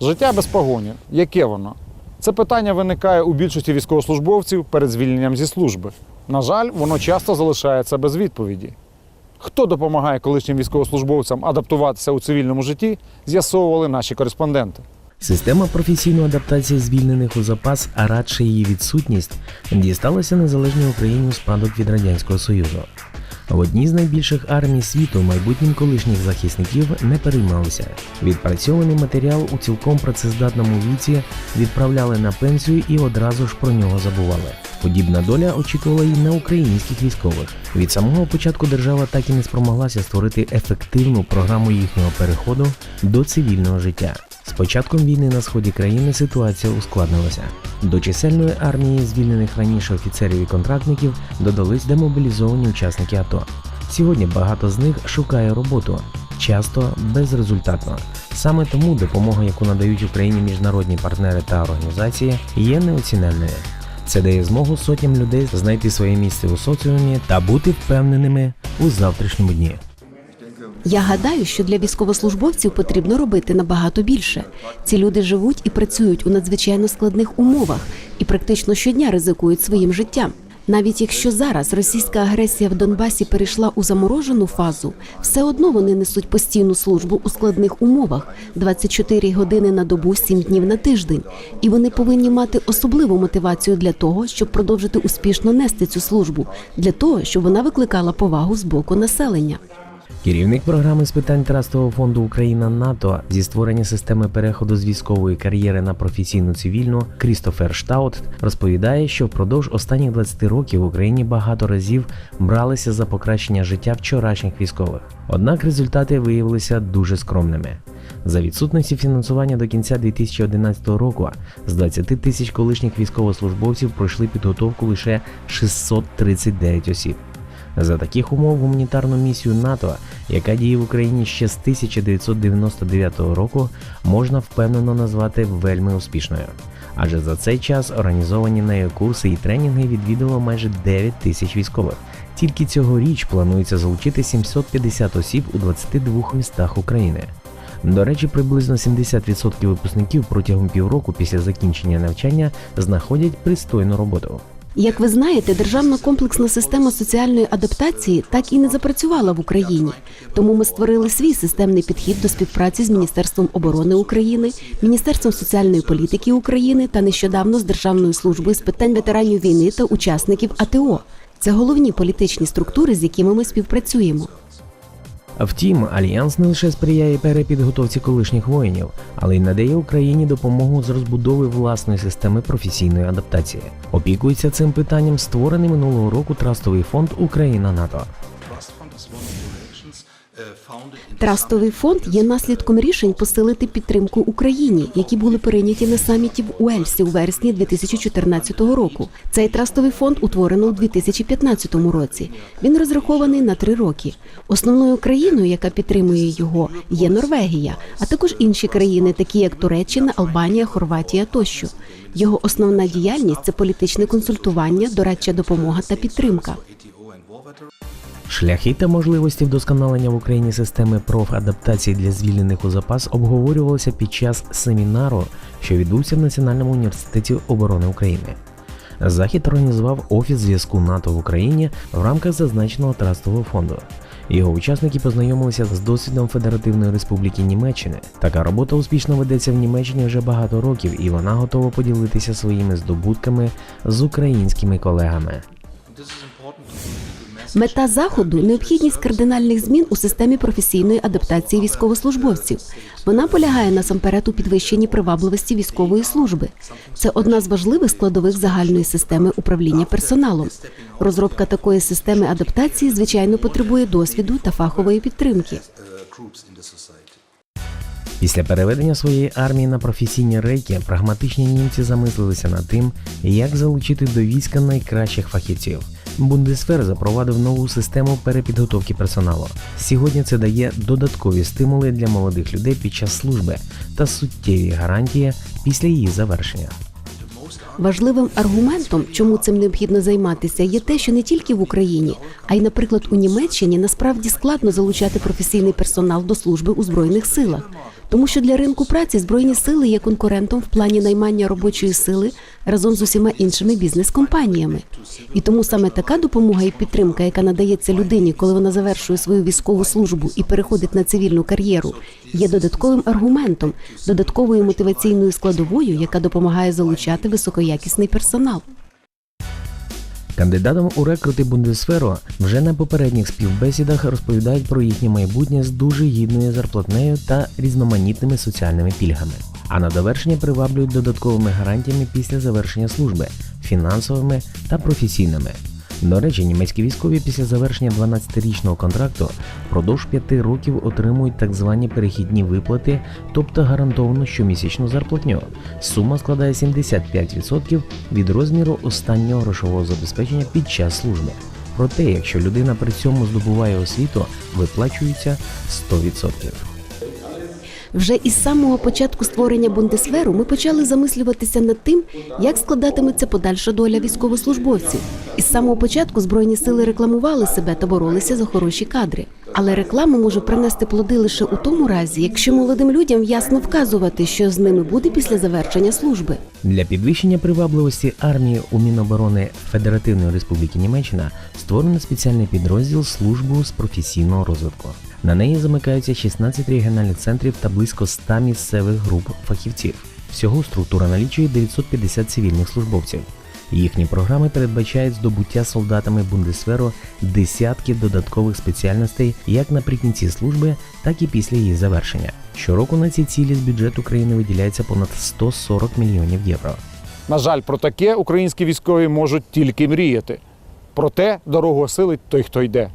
Життя без погоні. Яке воно? Це питання виникає у більшості військовослужбовців перед звільненням зі служби. На жаль, воно часто залишається без відповіді. Хто допомагає колишнім військовослужбовцям адаптуватися у цивільному житті, з'ясовували наші кореспонденти. Система професійної адаптації звільнених у запас, а радше її відсутність, дісталася незалежній Україні у спадок від Радянського Союзу. В одній з найбільших армій світу майбутнім колишніх захисників не переймалися. Відпрацьований матеріал у цілком працездатному віці відправляли на пенсію і одразу ж про нього забували. Подібна доля очікувала і на українських військових. Від самого початку держава так і не спромоглася створити ефективну програму їхнього переходу до цивільного життя. З початком війни на сході країни ситуація ускладнилася. До чисельної армії звільнених раніше офіцерів і контрактників додались демобілізовані учасники АТО. Сьогодні багато з них шукає роботу, часто безрезультатно. Саме тому допомога, яку надають Україні міжнародні партнери та організації, є неоціненною. Це дає змогу сотням людей знайти своє місце у соціумі та бути впевненими у завтрашньому дні. Я гадаю, що для військовослужбовців потрібно робити набагато більше. Ці люди живуть і працюють у надзвичайно складних умовах і практично щодня ризикують своїм життям. Навіть якщо зараз російська агресія в Донбасі перейшла у заморожену фазу, все одно вони несуть постійну службу у складних умовах 24 години на добу, 7 днів на тиждень. І вони повинні мати особливу мотивацію для того, щоб продовжити успішно нести цю службу, для того, щоб вона викликала повагу з боку населення. Керівник програми з питань Трастового фонду Україна НАТО зі створення системи переходу з військової кар'єри на професійну цивільну Крістофер Штаут розповідає, що впродовж останніх 20 років в Україні багато разів бралися за покращення життя вчорашніх військових. Однак результати виявилися дуже скромними. За відсутності фінансування до кінця 2011 року з 20 тисяч колишніх військовослужбовців пройшли підготовку лише 639 осіб. За таких умов гуманітарну місію НАТО, яка діє в Україні ще з 1999 року, можна впевнено назвати вельми успішною. Адже за цей час організовані нею курси і тренінги відвідало майже 9 тисяч військових. Тільки цьогоріч планується залучити 750 осіб у 22 містах України. До речі, приблизно 70% випускників протягом півроку після закінчення навчання знаходять пристойну роботу. Як ви знаєте, державна комплексна система соціальної адаптації так і не запрацювала в Україні. Тому ми створили свій системний підхід до співпраці з Міністерством оборони України, Міністерством соціальної політики України та нещодавно з Державною службою з питань ветеранів війни та учасників АТО. Це головні політичні структури, з якими ми співпрацюємо. Втім, альянс не лише сприяє перепідготовці колишніх воїнів, але й надає Україні допомогу з розбудови власної системи професійної адаптації. Опікується цим питанням створений минулого року трастовий фонд Україна НАТО. Трастовий фонд є наслідком рішень посилити підтримку Україні, які були прийняті на саміті в Уельсі у вересні 2014 року. Цей трастовий фонд утворено у 2015 році. Він розрахований на три роки. Основною країною, яка підтримує його, є Норвегія, а також інші країни, такі як Туреччина, Албанія, Хорватія тощо. Його основна діяльність це політичне консультування, дорадча допомога та підтримка. Шляхи та можливості вдосконалення в Україні системи профадаптації для звільнених у запас обговорювалися під час семінару, що відбувся в Національному університеті оборони України. Захід організував Офіс зв'язку НАТО в Україні в рамках зазначеного трастового фонду. Його учасники познайомилися з досвідом Федеративної Республіки Німеччини. Така робота успішно ведеться в Німеччині вже багато років, і вона готова поділитися своїми здобутками з українськими колегами. Мета заходу необхідність кардинальних змін у системі професійної адаптації військовослужбовців. Вона полягає насамперед у підвищенні привабливості військової служби. Це одна з важливих складових загальної системи управління персоналом. Розробка такої системи адаптації, звичайно, потребує досвіду та фахової підтримки. Після переведення своєї армії на професійні рейки прагматичні німці замислилися над тим, як залучити до війська найкращих фахівців. Бундесвер запровадив нову систему перепідготовки персоналу. Сьогодні це дає додаткові стимули для молодих людей під час служби та суттєві гарантії після її завершення. Важливим аргументом, чому цим необхідно займатися, є те, що не тільки в Україні, а й, наприклад, у Німеччині насправді складно залучати професійний персонал до служби у збройних силах. Тому що для ринку праці збройні сили є конкурентом в плані наймання робочої сили разом з усіма іншими бізнес-компаніями. І тому саме така допомога і підтримка, яка надається людині, коли вона завершує свою військову службу і переходить на цивільну кар'єру, є додатковим аргументом, додатковою мотиваційною складовою, яка допомагає залучати високоякісний персонал. Кандидатам у рекрути Бундесферу вже на попередніх співбесідах розповідають про їхнє майбутнє з дуже гідною зарплатнею та різноманітними соціальними пільгами. А на довершення приваблюють додатковими гарантіями після завершення служби, фінансовими та професійними. До речі, німецькі військові після завершення 12-річного контракту впродовж 5 років отримують так звані перехідні виплати, тобто гарантовану щомісячну зарплатню. Сума складає 75% від розміру останнього грошового забезпечення під час служби. Проте, якщо людина при цьому здобуває освіту, виплачується 100%. Вже із самого початку створення Бундесверу ми почали замислюватися над тим, як складатиметься подальша доля військовослужбовців. Із самого початку збройні сили рекламували себе та боролися за хороші кадри. Але реклама може принести плоди лише у тому разі, якщо молодим людям ясно вказувати, що з ними буде після завершення служби. Для підвищення привабливості армії у Міноборони Федеративної Республіки Німеччина створено спеціальний підрозділ службу з професійного розвитку. На неї замикаються 16 регіональних центрів та близько 100 місцевих груп фахівців. Всього структура налічує 950 цивільних службовців. Їхні програми передбачають здобуття солдатами Бундесверу десятків додаткових спеціальностей як наприкінці служби, так і після її завершення. Щороку на ці цілі з бюджету країни виділяється понад 140 мільйонів євро. На жаль, про таке українські військові можуть тільки мріяти. Проте дорогу осилить той, хто йде.